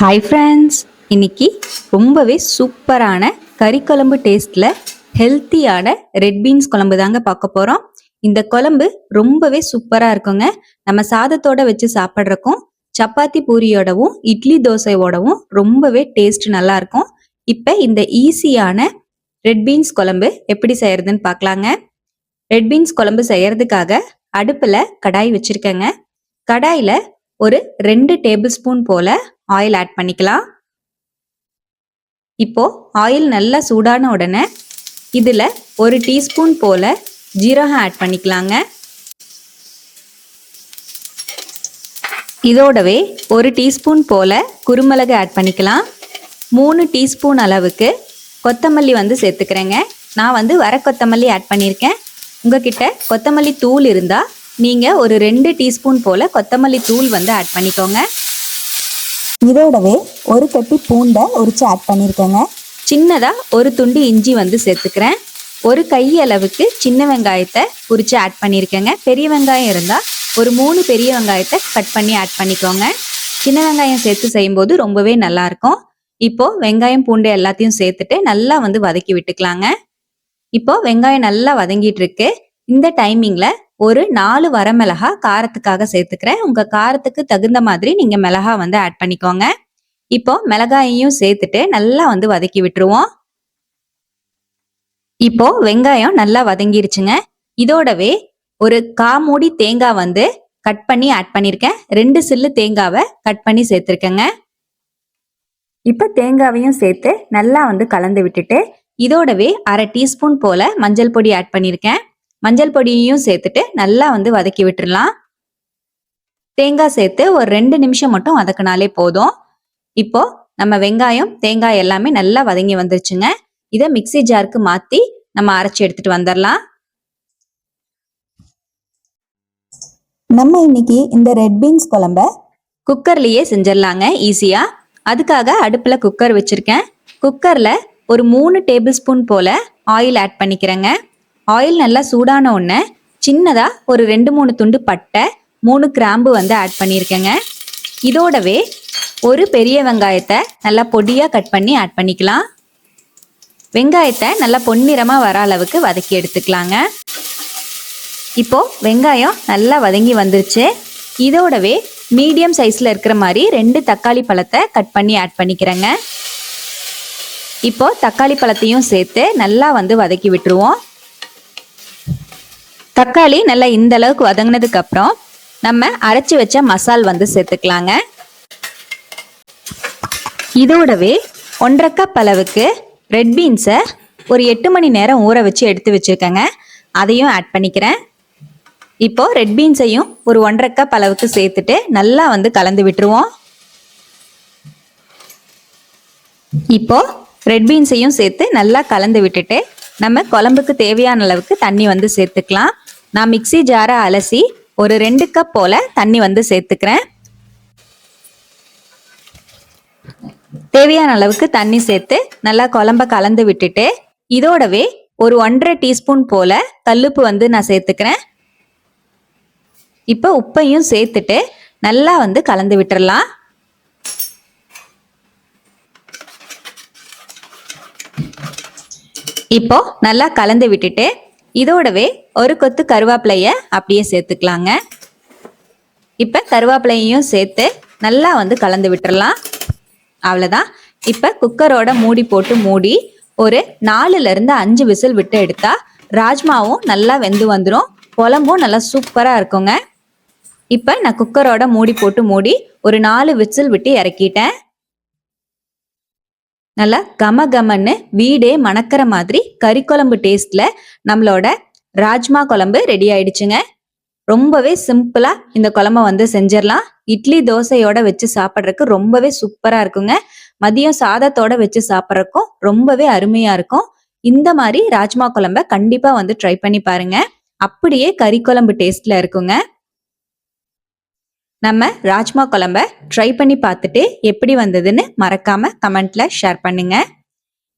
Hi friends இன்னைக்கு ரொம்பவே சூப்பரான கறி குழம்பு டேஸ்ட்டில் ஹெல்த்தியான ரெட் பீன்ஸ் குழம்பு தாங்க பார்க்க போகிறோம் இந்த குழம்பு ரொம்பவே சூப்பராக இருக்குங்க. நம்ம சாதத்தோட வச்சு சாப்பிட்றக்கும் சப்பாத்தி பூரியோடவும் இட்லி தோசையோடவும் ரொம்பவே டேஸ்ட் நல்லா இருக்கும். இப்போ இந்த ஈஸியான ரெட் பீன்ஸ் குழம்பு எப்படி செய்யறதுன்னு பார்க்கலாங்க. ரெட் பீன்ஸ் குழம்பு செய்யறதுக்காக அடுப்பில் கடாய் வச்சுருக்கேங்க. கடாயில் ஒரு ரெண்டு டேபிள் ஸ்பூன் போல ஆயில் ஆட் பண்ணிக்கலாம். இப்போ ஆயில் நல்லா சூடான உடனே இதில் ஒரு டீஸ்பூன் போல ஜீரகம் ஆட் பண்ணிக்கலாங்க. இதோடவே ஒரு டீஸ்பூன் போல குருமிளகு ஆட் பண்ணிக்கலாம். மூணு டீஸ்பூன் அளவுக்கு கொத்தமல்லி வந்து சேர்த்துக்கிறேங்க. நான் வந்து வர கொத்தமல்லி ஆட் பண்ணியிருக்கேன். உங்ககிட்ட கொத்தமல்லி தூள் இருந்தால் நீங்கள் ஒரு ரெண்டு டீஸ்பூன் போல் கொத்தமல்லி தூள் வந்து ஆட் பண்ணிக்கோங்க. இதோடவே ஒரு கட்டி பூண்டை உரிச்சு ஆட் பண்ணியிருக்கேங்க சின்னதாக ஒரு துண்டு இஞ்சி வந்து சேர்த்துக்கிறேன். ஒரு கை அளவுக்கு சின்ன வெங்காயத்தை உரிச்சு ஆட் பண்ணியிருக்கேங்க பெரிய வெங்காயம் இருந்தால் ஒரு மூணு பெரிய வெங்காயத்தை கட் பண்ணி ஆட் பண்ணிக்கோங்க. சின்ன வெங்காயம் சேர்த்து செய்யும்போது ரொம்பவே நல்லா இருக்கும். இப்போ வெங்காயம் பூண்டு எல்லாத்தையும் சேர்த்துட்டு நல்லா வந்து வதக்கி விட்டுக்கலாங்க. இப்போ வெங்காயம் நல்லா வதங்கிட்டு இருக்கு. இந்த டைமிங்ல ஒரு நாலு வரமிளகா காரத்துக்காக சேர்த்துக்கிறேன். உங்க காரத்துக்கு தகுந்த மாதிரி நீங்க மிளகா வந்து ஆட் பண்ணிக்கோங்க. இப்போ மிளகாயையும் சேர்த்துட்டு நல்லா வந்து வதக்கி விட்டுருவோம். இப்போ வெங்காயம் நல்லா வதங்கிருச்சுங்க. இதோடவே ஒரு காமூடி தேங்காய் வந்து கட் பண்ணி ஆட் பண்ணியிருக்கேன் ரெண்டு சில்லு தேங்காவை கட் பண்ணி சேர்த்துருக்கேங்க. இப்போ தேங்காவையும் சேர்த்து நல்லா வந்து கலந்து விட்டுட்டு இதோடவே அரை டீஸ்பூன் போல மஞ்சள் பொடி ஆட் பண்ணியிருக்கேன் மஞ்சள் பொடியையும் சேர்த்துட்டு நல்லா வந்து வதக்கி விட்டுறலாம். தேங்காய் சேர்த்து ஒரு ரெண்டு நிமிஷம் மட்டும் வதக்கினாலே போதும். இப்போ நம்ம வெங்காயம் தேங்காய் எல்லாமே நல்லா வதங்கி வந்துருச்சுங்க. இதை மிக்ஸி ஜாருக்கு மாத்தி நம்ம அரைச்சி எடுத்துட்டு வந்துடலாம் நம்ம இன்னைக்கு இந்த ரெட் பீன்ஸ் குழம்ப குக்கர்லயே செஞ்சிடலாங்க ஈஸியா. அதுக்காக அடுப்புல குக்கர் வச்சிருக்கேன். குக்கர்ல ஒரு மூணு டேபிள் ஸ்பூன் போல ஆயில் ஆட் பண்ணிக்கிறேங்க. ஆயில் நல்லா சூடான உடனே சின்னதாக ஒரு ரெண்டு மூணு துண்டு பட்டை மூணு கிராம்பு வந்து ஆட் பண்ணியிருக்கேங்க இதோடவே ஒரு பெரிய வெங்காயத்தை நல்லா பொடியாக கட் பண்ணி ஆட் பண்ணிக்கலாம். வெங்காயத்தை நல்லா பொன்னிறமாக வர அளவுக்கு வதக்கி எடுத்துக்கலாங்க. இப்போ வெங்காயம் நல்லா வதங்கி வந்துருச்சு. இதோடவே மீடியம் சைஸில் இருக்கிற மாதிரி ரெண்டு தக்காளி பழத்தை கட் பண்ணி ஆட் பண்ணிக்கிறேங்க. இப்போ தக்காளி பழத்தையும் சேர்த்து நல்லா வந்து வதக்கி விட்டுருவோம். தக்காளி நல்லா இந்த அளவுக்கு வதங்கினதுக்கு அப்புறம் நம்ம அரைச்சி வச்ச மசால் வந்து சேர்த்துக்கலாங்க. இதோடவே ஒன்றரை கப் அளவுக்கு ரெட் பீன்ஸை ஒரு எட்டு மணி நேரம் ஊற வச்சு எடுத்து வச்சுருக்கேங்க. அதையும் ஆட் பண்ணிக்கிறேன். இப்போது ரெட் பீன்ஸையும் ஒரு ஒன்றரை கப் அளவுக்கு சேர்த்துட்டு நல்லா வந்து கலந்து விட்டுருவோம். இப்போது ரெட் பீன்ஸையும் சேர்த்து நல்லா கலந்து விட்டுட்டு நம்ம குழம்புக்கு தேவையான அளவுக்கு தண்ணி வந்து சேர்த்துக்கலாம். நான் மிக்ஸி ஜாரை அலசி ஒரு ரெண்டு கப் போல தண்ணி வந்து சேர்த்துக்கிறேன். தேவையான அளவுக்கு தண்ணி சேர்த்து நல்லா குழம்ப கலந்து விட்டுட்டு இதோடவே ஒரு ஒன்றரை டீஸ்பூன் போல கல்லுப்பு வந்து நான் சேர்த்துக்கிறேன். இப்போ உப்பையும் சேர்த்துட்டு நல்லா வந்து கலந்து விட்டுடலாம் இப்போ நல்லா கலந்து விட்டுட்டு இதோடவே ஒரு கொத்து கருவேப்பிலைய அப்படியே சேர்த்துக்கலாங்க. இப்போ கருவேப்பிலையும் சேர்த்து நல்லா வந்து கலந்து விட்டுறலாம். அவ்வளோதான் இப்போ குக்கரோட மூடி போட்டு மூடி ஒரு நாலுல இருந்து அஞ்சு விசில் விட்டு எடுத்தா ராஜ்மாவும் நல்லா வெந்து வந்துடும் குழம்பும் நல்லா சூப்பராக இருக்குங்க. இப்போ நான் குக்கரோட மூடி போட்டு மூடி ஒரு நாலு விசில் விட்டு இறக்கிட்டேன். நல்லா கம கமன்னு வீடே மணக்கிற மாதிரி கறி குழம்பு டேஸ்ட்ல நம்மளோட ராஜ்மா குழம்பு ரெடி ஆயிடுச்சுங்க. ரொம்பவே சிம்பிளா இந்த குழம்ப வந்து செஞ்சிடலாம். இட்லி தோசையோட வச்சு சாப்பிட்றதுக்கு ரொம்பவே சூப்பரா இருக்குங்க. மதியம் சாதத்தோட வச்சு சாப்பிட்றக்கும் ரொம்பவே அருமையா இருக்கும். இந்த மாதிரி ராஜ்மா குழம்ப கண்டிப்பா வந்து ட்ரை பண்ணி பாருங்க. அப்படியே கறி குழம்பு டேஸ்ட்ல இருக்குங்க. நம்ம ராஜ்மா குழம்ப ட்ரை பண்ணி பார்த்துட்டு எப்படி வந்ததுன்னு மறக்காம கமெண்ட்ல ஷேர் பண்ணுங்க.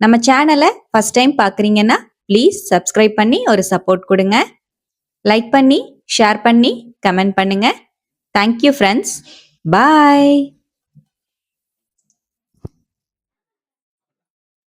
நம்ம சேனலை ஃபர்ஸ்ட் டைம் பார்க்குறீங்கன்னா ப்ளீஸ் சப்ஸ்கிரைப் பண்ணி ஒரு சப்போர்ட் கொடுங்க. லைக் பண்ணி ஷேர் பண்ணி கமெண்ட் பண்ணுங்க. Thank you friends bye